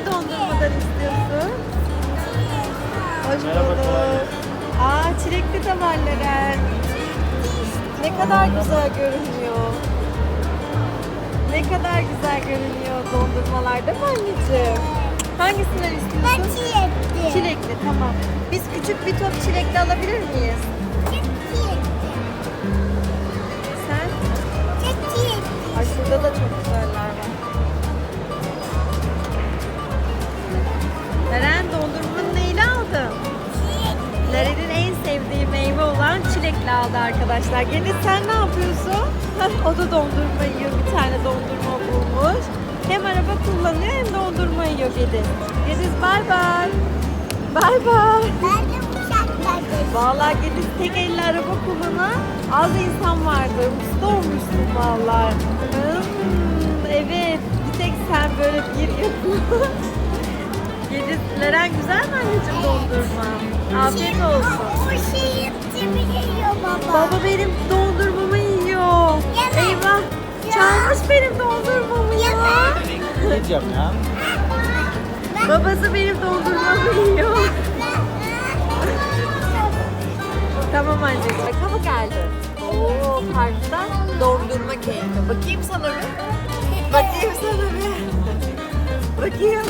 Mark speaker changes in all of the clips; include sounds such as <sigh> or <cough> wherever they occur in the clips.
Speaker 1: Hangi dondurmadan istiyorsun? Hoş bulduk. Aa çilekli de var Leren. Ne kadar güzel görünüyor. Ne kadar güzel görünüyor dondurmalar değil mi anneciğim? Hangisinden
Speaker 2: Ben
Speaker 1: istiyorsun?
Speaker 2: çilekli.
Speaker 1: Çilekli tamam. Biz küçük bir top çilekli alabilir miyiz?
Speaker 2: Çilekli.
Speaker 1: Sen?
Speaker 2: Çilekli.
Speaker 1: Ay şurada da çok çilekli aldı arkadaşlar. Geniz sen ne yapıyorsun? O da dondurma yiyor. Bir tane dondurma bulmuş. Hem araba kullanıyor hem dondurma yiyor Gediz. Gediz bay bay. Bay bay. Vallahi Gediz tek elle araba kullanan az insan vardır. Usta olmuşsun vallahi. Hmm, evet. Bir tek sen böyle bir yapıyorsun. Gediz, Leren güzel mi anneciğim dondurma? Afiyet olsun.
Speaker 2: Hepsini yiyor baba.
Speaker 1: Baba benim dondurmamı yiyor.
Speaker 2: Yeme.
Speaker 1: Eyvah.
Speaker 2: Ya.
Speaker 1: Çalmış benim dondurmamı ya.
Speaker 2: Yeme.
Speaker 3: Yiyeceğim ya.
Speaker 1: Babası benim dondurmamı yiyor. tamam anneciğim. Baka mı geldi? Oo parkta dondurma keyfi. Bakayım sana bir. Bakayım sana bir. Bakayım.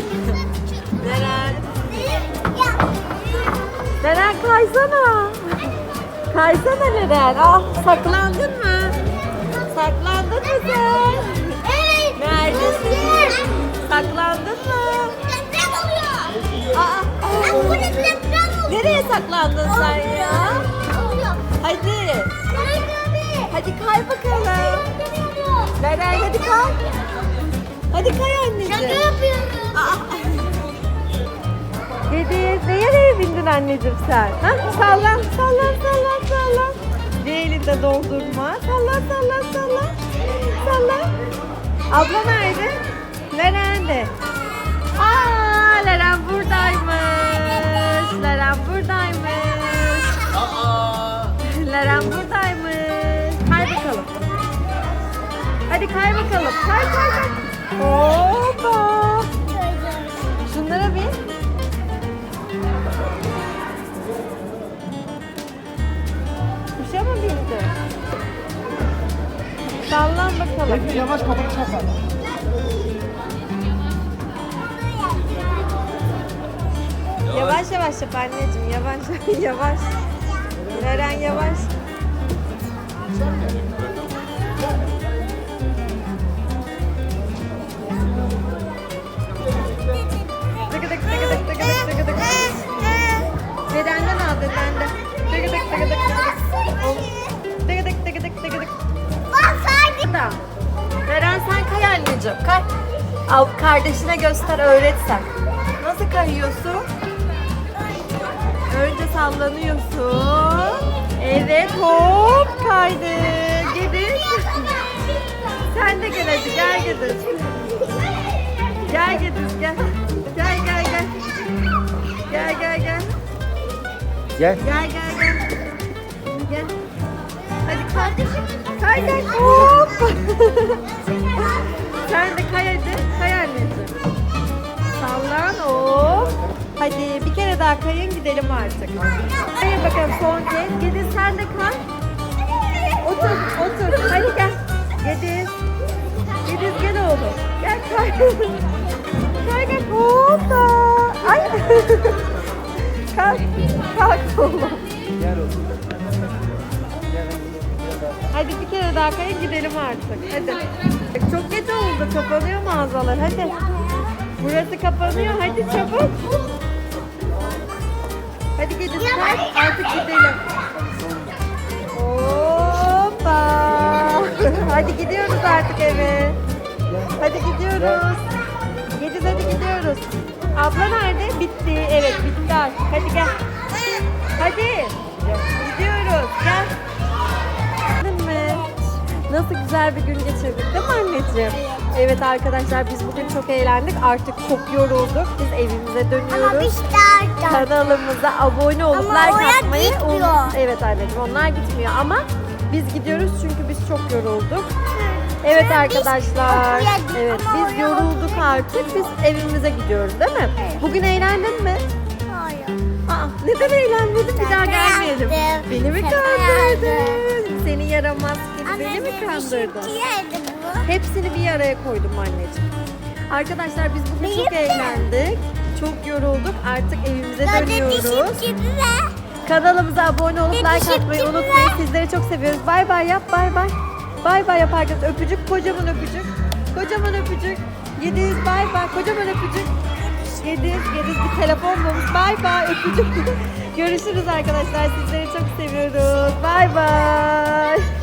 Speaker 1: Neren? Neren kaysana. Kaysana Neren. Ah saklandın mı? Saklandın mı sen?
Speaker 2: Evet.
Speaker 1: Neredesin? Saklandın mı?
Speaker 2: Deprem oluyor.
Speaker 1: Aa, aa.
Speaker 2: burada deprem oluyor.
Speaker 1: Nereye saklandın sen ya?
Speaker 2: Oluyor.
Speaker 1: Hadi. Hadi kay bakalım. Neren hadi kay. Hadi kay
Speaker 2: Şaka
Speaker 1: anneciğim.
Speaker 2: yapıyorum.
Speaker 1: Gediz nereye bindin anneciğim sen? Ha? Sallan sallan sallan. Elinde doldurma. Sallan sallan sallan. Sallan. Abla nerede? Nerede? Aa, Leren buradaymış. Leren buradaymış.
Speaker 3: Aa!
Speaker 1: Leren buradaymış. Kay bakalım. Hadi kay bakalım. Kay kay kay. Hoppa. Sallan bakalım.
Speaker 3: Bekle yavaş kafanı çarpar.
Speaker 1: Yavaş yavaş yap anneciğim. Yavaş <laughs> yavaş. Leren yavaş. Al kardeşine göster öğret sen. Nasıl kayıyorsun? Önce sallanıyorsun. Evet hop kaydı. Gidin. Sen de gel hadi gel gidin. Gel Gediz gel. Gel gel gel. Gel gel gel.
Speaker 3: Gel.
Speaker 1: Gel gel gel. Gel. Hadi kay. Kay kay. Hop. <laughs> Hadi bir kere daha kayın gidelim artık. Hayır bakalım son kez. Gediz sen de kay. Otur otur. Hadi gel. Gediz. Gediz gel oğlum. Gel kay. Kay kay. Hoppa. Ay. kalk. Kalk oğlum.
Speaker 3: Gel oğlum.
Speaker 1: Hadi bir kere daha kayın gidelim artık. Hadi. Çok geç oldu. Kapanıyor mağazalar. Hadi. Burası kapanıyor. Hadi çabuk. Hadi kay. Artık gidelim. Hoppa. <laughs> Hadi gidiyoruz artık eve. Hadi gidiyoruz. Gediz hadi gidiyoruz. Abla nerede? Bitti. Evet bitti artık. Hadi gel. Hadi. Gidiyoruz. Gel. Değil mi? Nasıl güzel bir gün geçirdik değil mi anneciğim? Evet arkadaşlar biz bugün çok eğlendik. Artık çok yorulduk. Biz evimize
Speaker 2: Ama
Speaker 1: dönüyoruz.
Speaker 2: biz daha
Speaker 1: Kanalımıza abone olup
Speaker 2: Ama
Speaker 1: like
Speaker 2: oraya
Speaker 1: atmayı
Speaker 2: gitmiyor.
Speaker 1: unut- Evet anneciğim onlar gitmiyor ama biz gidiyoruz çünkü biz çok yorulduk. Evet
Speaker 2: Biz
Speaker 1: arkadaşlar. Evet
Speaker 2: ama
Speaker 1: biz
Speaker 2: oraya
Speaker 1: yorulduk artık. Biz evimize gidiyoruz değil mi? Bugün eğlendin mi?
Speaker 2: Hayır.
Speaker 1: Aa, neden eğlenmedin? Bir daha
Speaker 2: Şaka
Speaker 1: gelmeyelim.
Speaker 2: yaptım.
Speaker 1: Beni mi
Speaker 2: Şaka
Speaker 1: kandırdın? Seni yaramaz kedi. Beni mi kandırdın?
Speaker 2: şey yerde bu.
Speaker 1: Hepsini bir araya koydum anneciğim. Arkadaşlar biz bugün çok
Speaker 2: de.
Speaker 1: eğlendik. Çok yorulduk. Artık evimize dönüyoruz. Kanalımıza abone olup like atmayı unutmayın. Sizleri çok seviyoruz. Bay bay yap bay bay. Bay bay yap arkadaşlar. Öpücük kocaman öpücük. Kocaman öpücük. Yediz bay bay. Kocaman öpücük. Yediz Yediz bir telefon bulmuş. Bay bay öpücük. <laughs> Görüşürüz arkadaşlar. Sizleri çok seviyoruz. Bay bay.